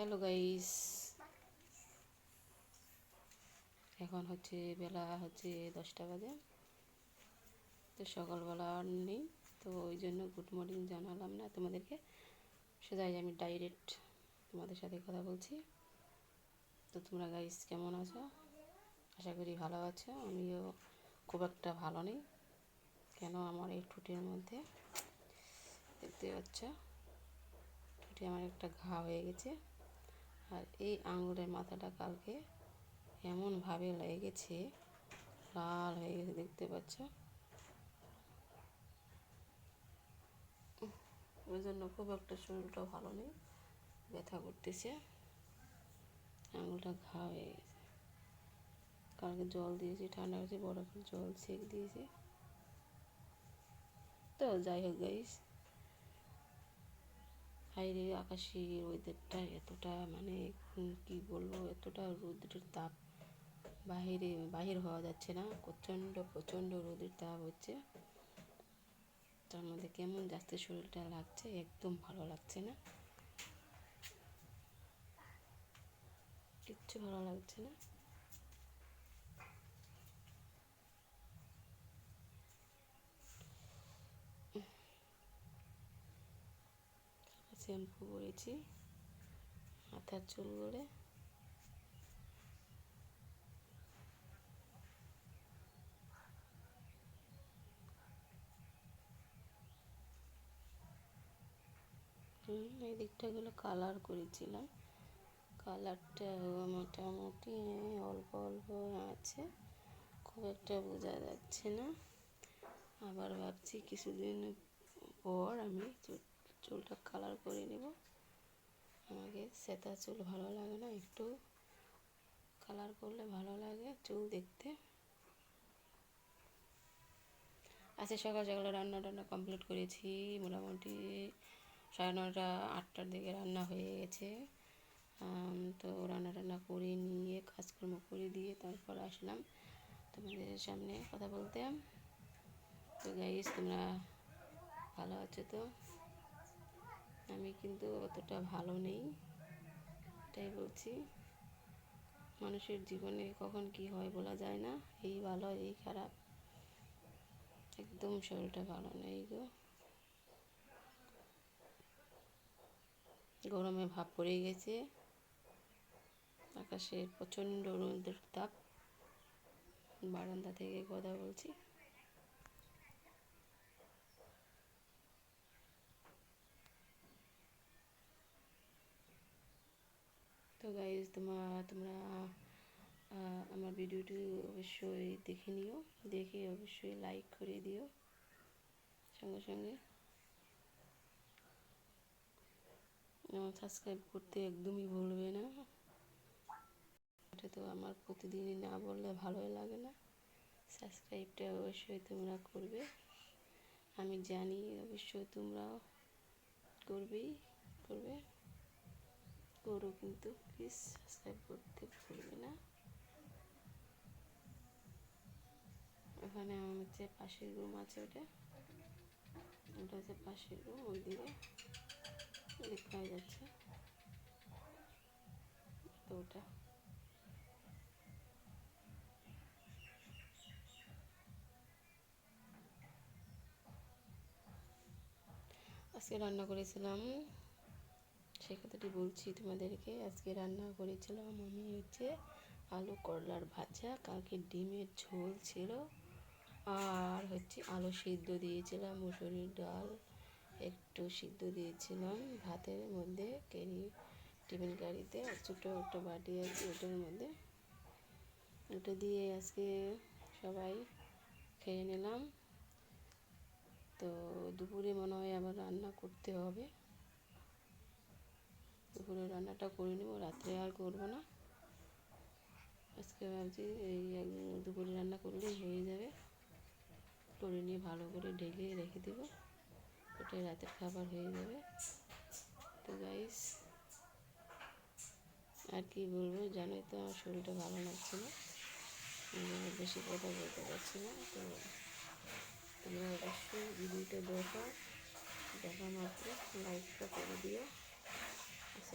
Hello guys এখন হচ্ছে বেলা হচ্ছে দশটা বাজে। তো সকালবেলা আর নেই। তো ওই জন্য গুড মর্নিং জানালাম না তোমাদেরকে। সেটাই আমি ডাইরেক্ট তোমাদের সাথে কথা বলছি। তো তোমরা গাইস কেমন আছো? আশা করি ভালো আছো। আমিও খুব একটা ভালো নেই। কেন? আমার এই ঠোঁটের মধ্যে দেখতে পাচ্ছ? ঠোঁটে আমার একটা ঘা হয়ে গেছে। আর এই আঙুলের মাথাটা কালকে এমনভাবে লেগেছে, লাল হয়ে গেছে, দেখতে পাচ্ছ? ওই জন্য খুব একটা শরীরটা ভালো নেই, ব্যথা করতেছে। আঙুলটা ঘা হয়ে গেছে। কালকে জল দিয়েছি, ঠান্ডা হয়েছে বরফের জল সেক দিয়েছি। তো যাই হোক গাইস হাইরে আকাশের ওয়েদারটা এতটা মানে কি বলব, এতটা রোদের তাপ বাহিরে, বাহির হওয়া যাচ্ছে না। প্রচণ্ড প্রচণ্ড রোদের তাপ হচ্ছে। তার মধ্যে কেমন যাচ্ছে শরীরটা লাগছে? একদম ভালো লাগছে না। কিচ্ছু ভালো লাগছে না। শ্যাম্পু করেছি, মাথার চুল করে এই দিকটাগুলো কালার করেছিলাম। কালারটা মোটামুটি অল্প অল্প আছে, খুব একটা বোঝা যাচ্ছে না। আবার ভাবছি কিছুদিন পর আমি চুলটা কালার করে নেব। আমাকে সেতা চুল ভালো লাগে না, একটু কালার করলে ভালো লাগে চুল দেখতে। আজকে সকাল সকাল রান্না টান্না কমপ্লিট করেছি, মোটামুটি সাড়ে নটা আটটার দিকে রান্না হয়ে গেছে। তো রান্না টান্না করে নিয়ে কাজকর্ম করে দিয়ে তারপর আসলাম তোমাদের সামনে কথা বলতে। তো গাইস তোমরা ভালো আছো তো? আমি কিন্তু অতটা ভালো নেই, এটাই বলছি। মানুষের জীবনে কখন কি হয় বলা যায় না, এই ভালো, এই খারাপ। একদম শরীরটা ভালো নেই গো। গরমে ভাব পড়ে গেছে আকাশের প্রচণ্ড রোদের তাপ। বারান্দা থেকে কথা বলছি। গাইজ তোমার তোমরা আমার ভিডিওটি অবশ্যই দেখে নিও দেখে অবশ্যই লাইক করে দিও সঙ্গে সঙ্গে আমার সাবস্ক্রাইব করতে একদমই ভুলবে না এটা তো আমার প্রতিদিনই না বললে ভালোই লাগে না সাবস্ক্রাইবটা অবশ্যই তোমরা করবে আমি জানি অবশ্যই তোমরাও করবেই করবে করো কিন্তু প্লিজ সাবস্ক্রাইব করতে ভুলবে না। ওখানে আমার হচ্ছে পাশের রুম আছে ওটা ওটা হচ্ছে পাশের রুম ওই দিকে দেখা যাচ্ছে। তো ওটা। আজকে রান্না করেছিলাম সেই কথাটি বলছি তোমাদেরকে। আজকে রান্না করেছিলাম আমি হচ্ছে আলু করলার ভাজা, কালকে ডিমের ঝোল ছিল। আর হচ্ছে আলু সিদ্ধ দিয়েছিলাম, মুসুরির ডাল একটু সিদ্ধ দিয়েছিলাম। ভাতের মধ্যে কেরি, টিফিন গাড়িতে ছোটো একটা বাটি আছে ওটার মধ্যে। ওটা দিয়ে আজকে সবাই খেয়ে নিলাম। তো দুপুরে মনে হয় আবার রান্না করতে হবে। দুপুরে রান্নাটা করে নেব, রাত্রে আর করব না। আজকে ভাবছি এই দুপুরে রান্না করলেই হয়ে যাবে। করে নিয়ে ভালো করে ঢেকে রেখে দেবো। ওটাই রাতের খাবার হয়ে যাবে। তো গাইস আর কি বলব, জানোই তো আমার শরীরটা ভালো লাগছে না। বেশি কথা বলতে পারছি না। তো তোমরা অবশ্যই ভিডিওটা দেখো। দেখা মাত্র লাইকটা করে দিও।